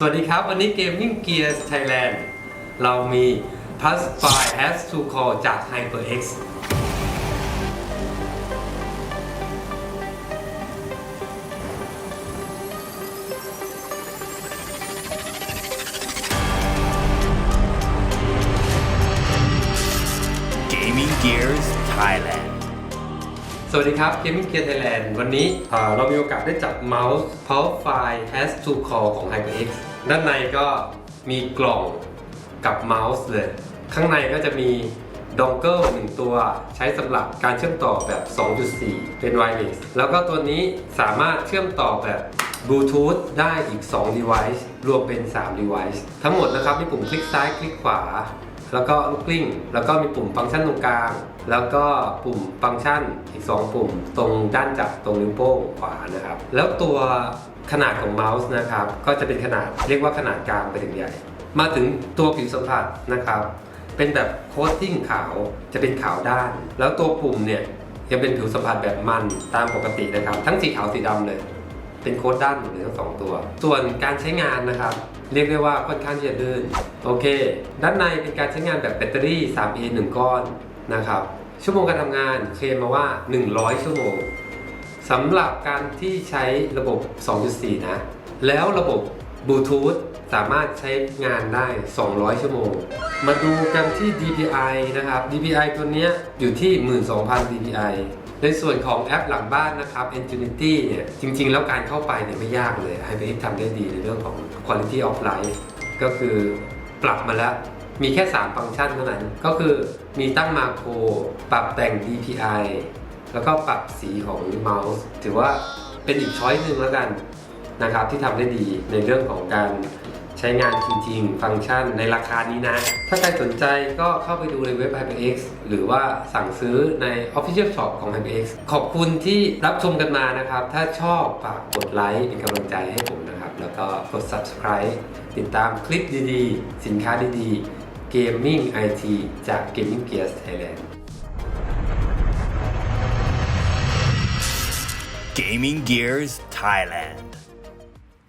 สวัสดีครับ วันนี้ Gaming Gears Thailand เรามี Plus Fire Has to Call จาก HyperX Gaming Gears Thailand สวัสดีครับ Gaming Gear Thailand วันนี้เรามีโอกาสได้จับเมาส์ Power Fire Has to Call ของ HyperX ด้านในก็มีกล่องกับเมาส์เลย ข้างในก็จะมีดองเกิลหนึ่งตัวใช้สำหรับการเชื่อมต่อแบบ 2.4 เป็น wireless แล้วก็ตัวนี้สามารถเชื่อมต่อแบบ Bluetooth ได้อีก 2 device รวมเป็น 3 device ทั้งหมดนะครับมีปุ่มคลิกซ้ายคลิกขวา แล้วก็ลูกกลิ้ง แล้วก็มีปุ่มฟังก์ชันตรงกลาง แล้วก็ปุ่มฟังก์ชันอีก 2 ปุ่ม ตรงด้านจับตรงนิ้วโป้งขวานะครับ แล้วตัวขนาดของเมาส์นะครับ ก็จะเป็นขนาดเรียกว่าขนาดกลางไปถึงใหญ่ มาถึงตัวผิวสัมผัสนะครับ เป็นแบบโคตติ้งขาวจะเป็นขาวด้าน แล้วตัวปุ่มเนี่ยยังเป็นผิวสัมผัสแบบมันตามปกตินะครับ ทั้งสีขาวสีดำเลย เป็นโค้ดด้านหมดเลยทั้งสองตัว ส่วนการใช้งานนะครับ เรียกได้ว่าค่อนข้างจะลื่นโอเค ด้านในเป็นการใช้งานแบบแบตเตอรี่ 3A 1 ก้อนนะครับ ชั่วโมงการทำงานเคลมมาว่า 100 ชั่วโมงสำหรับการที่ใช้ระบบ 2.4 นะ แล้วระบบ บลูทูธสามารถใช้งานได้ 200 ชั่วโมง มาดูกันที่ DPI นะครับ DPI ตัวนี้อยู่ที่ 12,000 DPI ในส่วนของแอปหลังบ้านนะครับ Infinity เนี่ย จริง ๆ แล้วการเข้าไปเนี่ยไม่ยากเลย HyperX ทำได้ดีในเรื่องของ Quality of Life ก็คือปรับมาแล้ว มีแค่ 3 ฟังก์ชันเท่านั้น ก็คือมีตั้งมาโครปรับแต่ง DPI แล้วก็ปรับสีของเมาส์ ถือว่าเป็นอีกช้อยหนึ่งแล้วกัน นะครับที่ทำได้ดีในเรื่องของการใช้งานจริง ๆ ฟังก์ชันในราคานี้นะ ถ้าใครสนใจก็เข้าไปดูในเว็บ HyperX หรือว่าสั่งซื้อใน Official Shop ของ HyperX ขอบคุณที่รับชมกันมานะครับ ถ้าชอบฝากกดไลค์เป็นกำลังใจให้ผมนะครับ แล้วก็กด Subscribe ติดตามคลิปดีๆ สินค้าดีๆ Gaming IT จาก Gaming Gears Thailand Gaming Gears Thailand